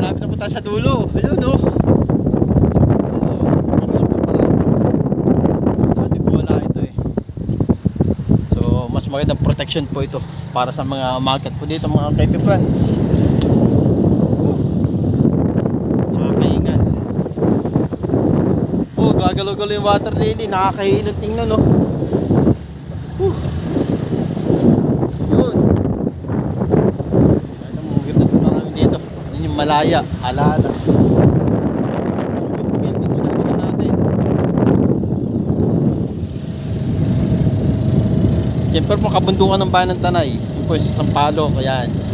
malapit na tayo sa dulo. Ayun, no? Eh. Magandang protection po ito para sa mga umakyat po dito mga kaipi friends. Nakakaingan. Oh, gagalaw-galaw yung water lily. Nakakahinang tingnan, no? Malaya, alala. Siyempre po kabundukan ng bayan ng Tanay. Yung po sa Sampalo, ayan.